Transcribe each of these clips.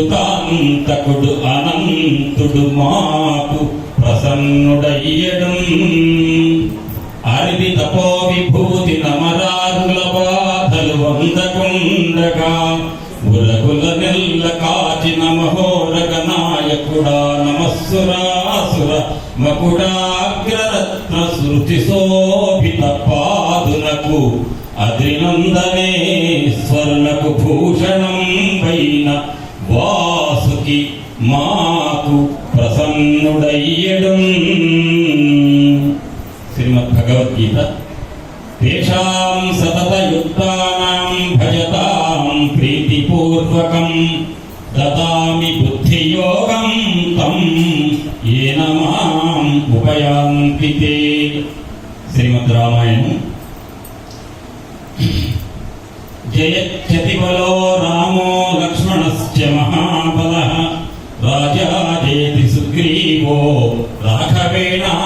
దుష్కృతాంతకుడు అనంతుడు మాకు ప్రసన్నుడయ్యడం. అరిది తపో విభూతి నమరారుల బాధలు వందకుండగా గులగుల నెల్ల కాచిన మహోరగ నాయకుడా నమస్సురాసుర మకుడాగ్రరత్న శృతి శోభిత పాదునకు అద్రినందనే స్వర్ణకు భూషణ మాకు ప్రసన్నుడయ్యడం. శ్రీమద్ భగవద్గీత తేషాం సతతయుక్తానాం భజతాం ప్రీతిపూర్వకం. దదామి బుద్ధియోగం తం ఏన మాం ఉపయాంతి శ్రీమద్ రామాయణం. జయత్యతిబలో రామో లక్ష్మణశ్చ మహాబలః. రాజాదేతి సుగ్రీవో రాఘవేణాభిపాలితः.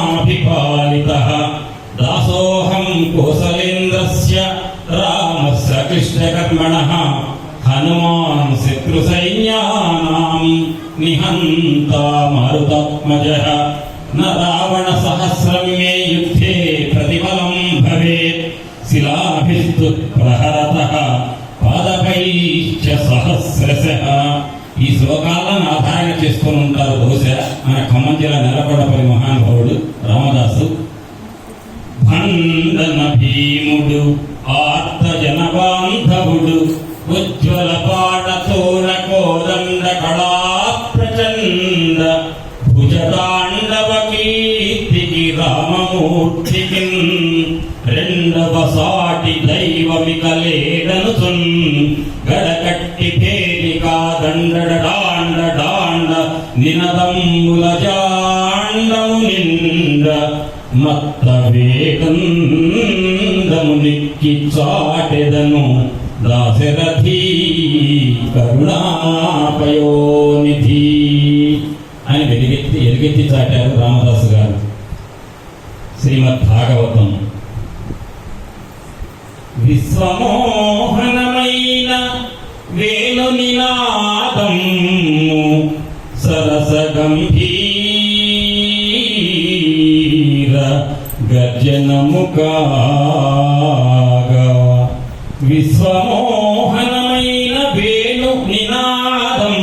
దాసోహం కోసలేంద్రస్య రామస్య కృష్ణకర్మణः హనుమాన్ శత్రు సైన్యానాం నిహంతా మరుతాత్మజः. న రావణ సహస్రం మే యుద్ధే ప్రతిఫలం భవేత్. శిలాభిస్తు ప్రహరత. పాదపైశ్చ సహస్రశః. శ్లోకాలను ఆధారణ చేసుకొని ఉంటారు. బహుశా మన ఖమ్మం జిల్లా నెలకొండపల్లి మహానుభావుడు రామదాసు. భందన భీముడు ఆర్త జనబాంధవుడు ఉజ్వల గడకట్టి పేరిక దండడ దాండ దాండ నినదమ్ముల జాండము నిండ మత్త వేగందము నిక్కి చాటెదను దాశరథి కరుణాపయోనిధి. అని వెలిగెత్తి ఎలుగెత్తి చాటారు రామదాసు గారు. శ్రీమద్ భాగవతం విశ్వమో నినాదం సరస గంభీర గర్జనము విశ్వమోహనమైన వేణు నినాదం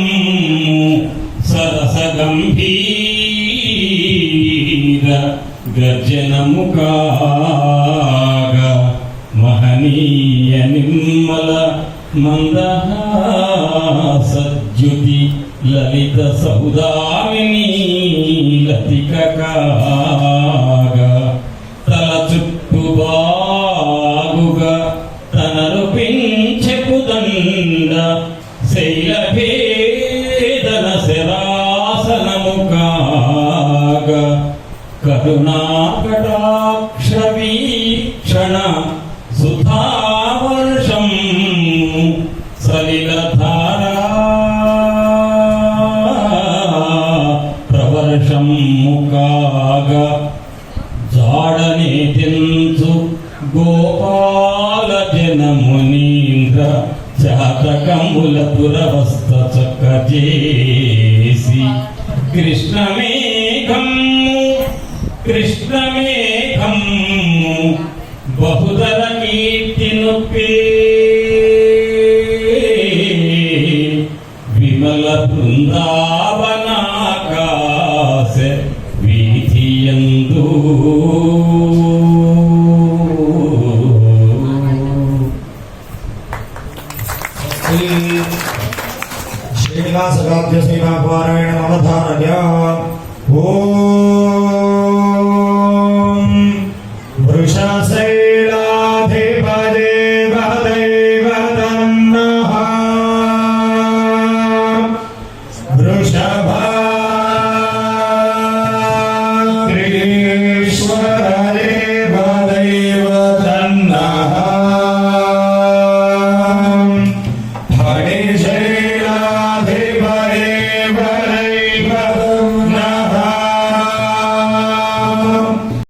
సరస గంభీర గర్జనము కాగా మహనీయ నిమ్మల మందహాసద్యుతి లలిత సౌదామిని లతిక కాగా తల చుట్టు బాగుగా తనలు పెంచెపుదండ శైలభేదన శరాసనము కాగా. కరుణాకటాక్ష వీక్షణ సుధా గోపాల జనమునీంద్ర జాతకముల పురవస్త చక్క చేసి కృష్ణమేఘము కృష్ణమేఘము బహుదర కీర్తి నొప్పి. విమల బృందావనాకాశ వీధియందు विलासगाध्य सेवापारायण अवधारय। ॐ वृषासै